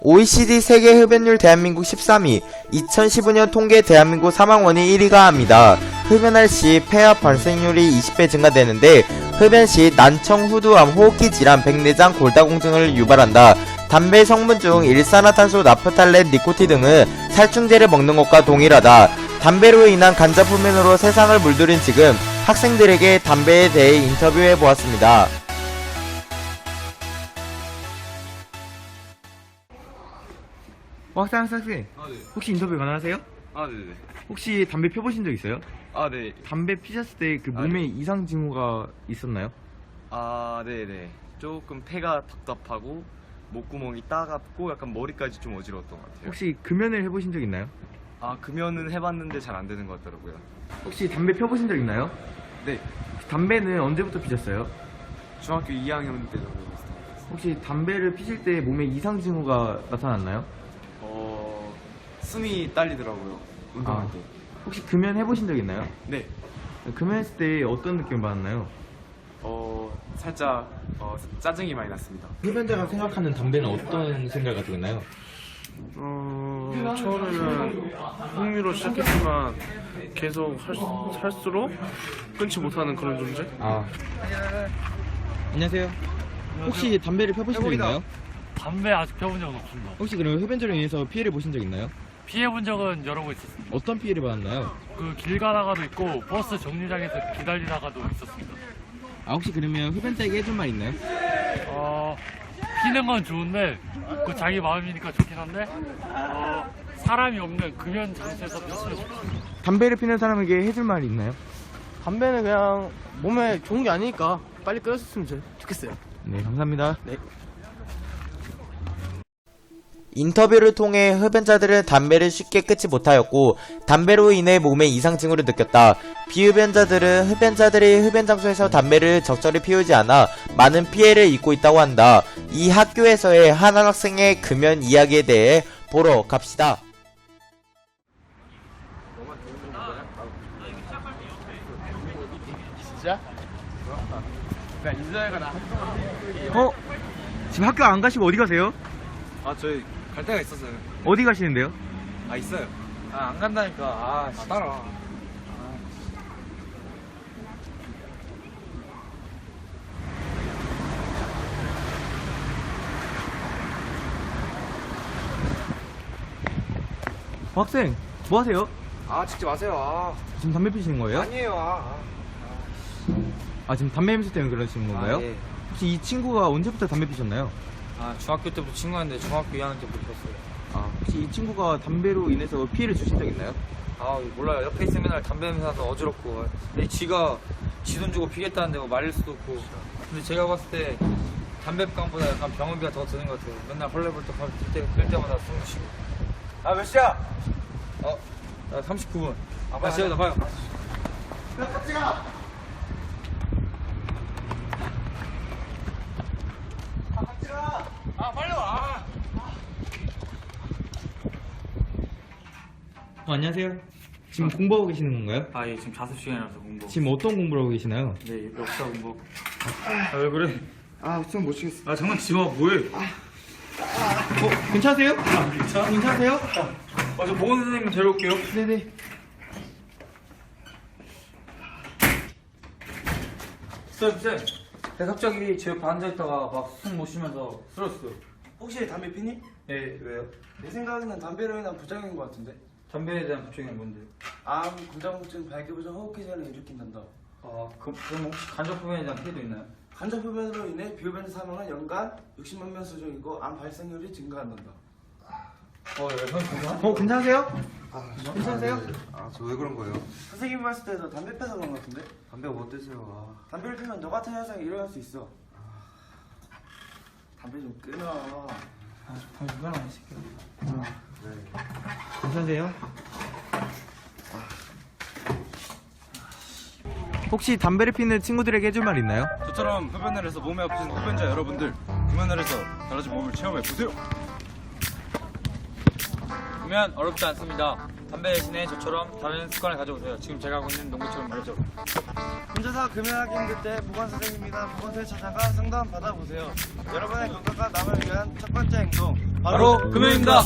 OECD 세계 흡연율 대한민국 13위, 2015년 통계 대한민국 사망원이 1위가 합니다. 흡연할 시 폐압 발생률이 20배 증가되는데 흡연 시 난청, 후두암, 호흡기 질환, 백내장, 골다공증을 유발한다. 담배 성분 중 일산화탄소, 나프탈렌, 니코틴 등은 살충제를 먹는 것과 동일하다. 담배로 인한 간접 흡연으로 세상을 물들인 지금 학생들에게 담배에 대해 인터뷰해 보았습니다. 학생, 학생, 학생. 아, 네. 혹시 인터뷰 가능하세요? 아, 네네. 혹시 담배 펴보신 적 있어요? 아, 네. 담배 피셨을 때 그 아, 몸에 이상 징후가 있었나요? 아, 네네. 조금 폐가 답답하고, 목구멍이 따갑고, 약간 머리까지 좀 어지러웠던 것 같아요. 혹시 금연을 해보신 적 있나요? 아, 금연은 해봤는데 잘 안 되는 것 같더라고요. 혹시 담배 펴보신 적 있나요? 네. 담배는 언제부터 피셨어요? 중학교 2학년 때 정도 했어요. 혹시 담배를 피실 때 몸에 이상 징후가 나타났나요? 어, 숨이 딸리더라고요. 운동할 아. 때. 혹시 금연 해보신 적 있나요? 네. 금연했을 때 어떤 느낌 받았나요? 어, 살짝, 어, 짜증이 많이 났습니다. 흡연자가 생각하는 담배는 어떤 생각 가지고 있나요? 어, 처음에는 흥미로 시작했지만 계속 할, 할수록 끊지 못하는 그런 존재? 아. 안녕하세요. 혹시 담배를 펴보신 적 있나요? 담배 아직 펴본 적은 없습니다. 혹시 그럼 흡연자로 인해서 피해를 보신 적 있나요? 피해 본 적은 여러 번 있었습니다. 어떤 피해를 받았나요? 그 길 가다가도 있고 버스 정류장에서 기다리다가도 있었습니다. 아 혹시 그러면 흡연자에게 해줄 말 있나요? 어, 피는 건 좋은데 그 자기 마음이니까 좋긴 한데 어, 사람이 없는 금연 장소에서 폈으면 좋겠습니다. 담배를 피는 사람에게 해줄 말 있나요? 담배는 그냥 몸에 좋은 게 아니니까 빨리 끊었으면 좋- 좋겠어요. 네 감사합니다. 인터뷰를 통해 흡연자들은 담배를 쉽게 끊지 못하였고 담배로 인해 몸에 이상 징후를 느꼈다. 비흡연자들은 흡연자들이 흡연 장소에서 담배를 적절히 피우지 않아 많은 피해를 입고 있다고 한다. 이 학교에서의 한 학생의 금연 이야기에 대해 보러 갑시다. 어? 지금 학교 안 가시고 어디 가세요? 아, 저희 갈 데가 있었어요. 어디 가시는데요? 아, 있어요. 아, 안 간다니까. 아, 씨, 따라. 어, 학생 뭐 하세요? 아, 찍지 마세요. 아, 지금 담배 피시는 거예요? 아니에요. 아, 아 지금 담배 냄새 때문에 그러시는 건가요? 아, 예. 혹시 이 친구가 언제부터 담배 피셨나요? 아 중학교 때부터 친구였는데 중학교 2학년 때부터 폈어요. 아 혹시 이 친구가 담배로 인해서 피해를 주신 적 있나요? 아 몰라요. 옆에 있으면 맨날 담배 냄새 나서 어지럽고. 근데 지가 지 돈 주고 피겠다는데 뭐 말릴 수도 없고. 근데 제가 봤을 때 담배값보다 약간 병원비가 더 드는 것 같아요. 맨날 헐레벌떡 할 때, 뜰 때마다 숨 쉬고. 아 몇 시야? 어? 나 39분. 아 빨리 제가. 봐요 어, 안녕하세요. 지금 공부하고 계시는 건가요? 아 예 지금 자습 시간이라서 공부 지금 어떤 공부를 하고 계시나요? 네 역사 공부 아 왜 그래 아좀못 치겠어. 아 장난치지 마 뭐해 어 괜찮으세요? 괜찮아? 괜찮으세요? 아 저 보건 선생님 데려올게요 네네. 쌤, 쌤. 내가 갑자기 제 옆에 앉아있다가 막 숨 못 쉬면서 쓰러졌어요. 혹시 담배 피니? 예, 왜요? 내 생각에는 담배로 인한 부작용인 것 같은데 담배에 대한 부작용이 뭔데요? 암, 공장증, 발기부전, 호흡기 질환을 일으킨단다 아, 그, 그럼 혹시 간접흡연에 대한 피해도 있나요? 간접흡연으로 인해 비흡연 사망은 연간 60만 명 수준이고 암 발생률이 증가한단다 어, 예, 형, 괜찮아? 어 괜찮으세요? 괜찮으세요? 아, 저 왜 그런 거예요? 선생님이 봤을 때도 담배 펴서 그런 것 같은데? 담배가 못 드세요. 담배를 피면 너 같은 현상이 일어날 수 있어 담배 좀 끊어 담배 누가 안 시켜? 괜찮으세요? 혹시 담배를 피는 친구들에게 해줄 말 있나요? 저처럼 흡연을 해서 몸이 아프신 흡연자 여러분들, 금연을 해서 달라진 몸을 체험해 보세요. 보면 어렵지 않습니다. 담배 대신에 저처럼 다른 습관을 가져보세요. 지금 제가 하고 있는 농구처럼 말이죠. 혼자서 금연하기 힘들 때 보건 선생님이나 보건소에 찾아가 상담 받아보세요 여러분의 건강과 남을 위한 첫 번째 행동 바로 금연입니다.